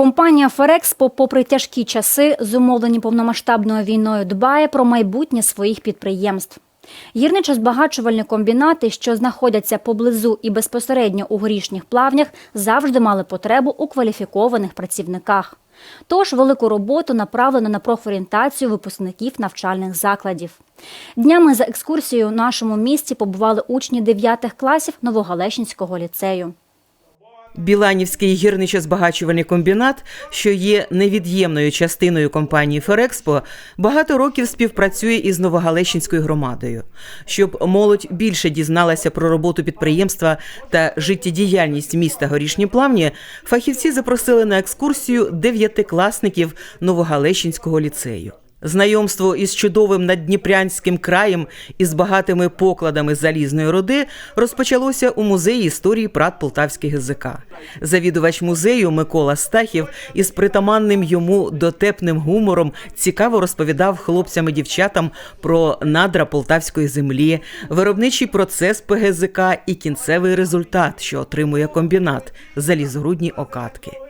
Компанія Ферекспо, попри тяжкі часи, зумовлені повномасштабною війною, дбає про майбутнє своїх підприємств. Гірничо-збагачувальні комбінати, що знаходяться поблизу і безпосередньо у горішніх плавнях, завжди мали потребу у кваліфікованих працівниках. Тож велику роботу направлено на профорієнтацію випускників навчальних закладів. Днями за екскурсією у нашому місті побували учні 9 класів Новогалещинського ліцею. Біланівський гірничо-збагачувальний комбінат, що є невід'ємною частиною компанії Ферекспо, багато років співпрацює із Новогалещинською громадою. Щоб молодь більше дізналася про роботу підприємства та життєдіяльність міста Горішні Плавні, фахівці запросили на екскурсію дев'ятикласників Новогалещинського ліцею. Знайомство із чудовим наддніпрянським краєм із багатими покладами залізної руди розпочалося у музеї історії Прат Полтавський ГЗК. Завідувач музею Микола Стахів із притаманним йому дотепним гумором цікаво розповідав хлопцям і дівчатам про надра полтавської землі, виробничий процес ПГЗК і кінцевий результат, що отримує комбінат залізорудні окатки.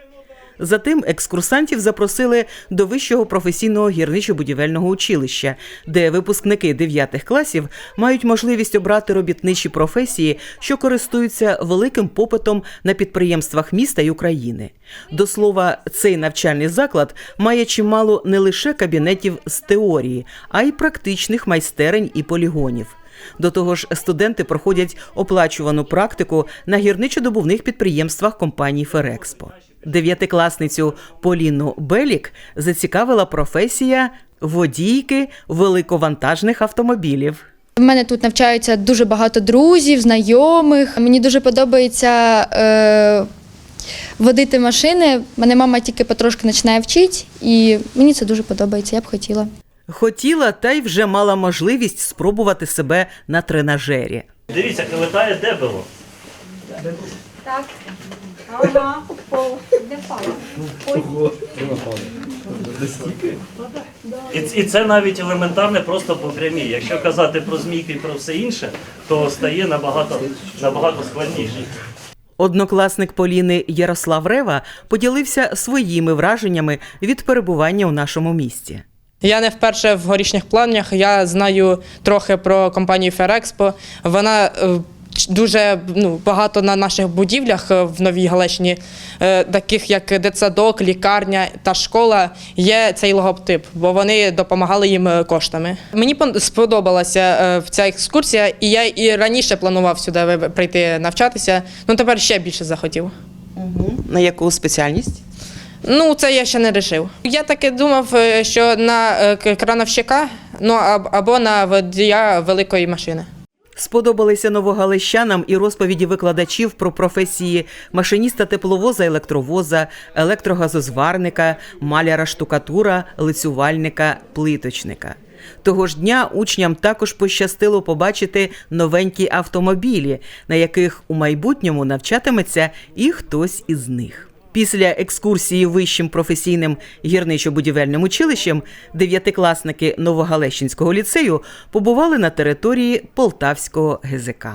Затим екскурсантів запросили до вищого професійного гірничо-будівельного училища, де випускники 9 класів мають можливість обрати робітничі професії, що користуються великим попитом на підприємствах міста й України. До слова, цей навчальний заклад має чимало не лише кабінетів з теорії, а й практичних майстерень і полігонів. До того ж, студенти проходять оплачувану практику на гірничо-добувних підприємствах компанії Ферекспо. Дев'ятикласницю Поліну Белік зацікавила професія водійки великовантажних автомобілів. У мене тут навчаються дуже багато друзів, знайомих. Мені дуже подобається е, водити машини. Мене мама тільки потрошки починає вчити, і мені це дуже подобається. Я б хотіла. Хотіла та й вже мала можливість спробувати себе на тренажері. Дивіться, летає дебело. Так. Ага, пол. Де І, і це навіть елементарне просто по прямій. Якщо казати про змійки і про все інше, то стає набагато, набагато складніше. Однокласник Поліни Ярослав Рева поділився своїми враженнями від перебування у нашому місті. Я не вперше в горішніх плавнях. Я знаю трохи про компанію Ферекспо. Вона е, дуже ну, багато на наших будівлях е, в Новій Галещині, е, таких як дитсадок, лікарня та школа, є цей логотип, бо вони допомагали їм коштами. Мені сподобалася ця екскурсія, і я і раніше планував сюди прийти навчатися. Ну тепер ще більше захотів. На яку спеціальність? Ну, це я ще не вирішив. Я таки думав, е, що на е, крановщика, ну або на водія великої машини. Сподобалися новогалищанам і розповіді викладачів про професії машиніста тепловоза, електровоза, електрогазозварника, маляра штукатура, лицювальника, плиточника. Того ж дня учням також пощастило побачити новенькі автомобілі, на яких у майбутньому навчатиметься і хтось із них. Після екскурсії вищим професійним гірничо-будівельним училищем дев'ятикласники Новогалещинського ліцею побували на території Полтавського ГЗК.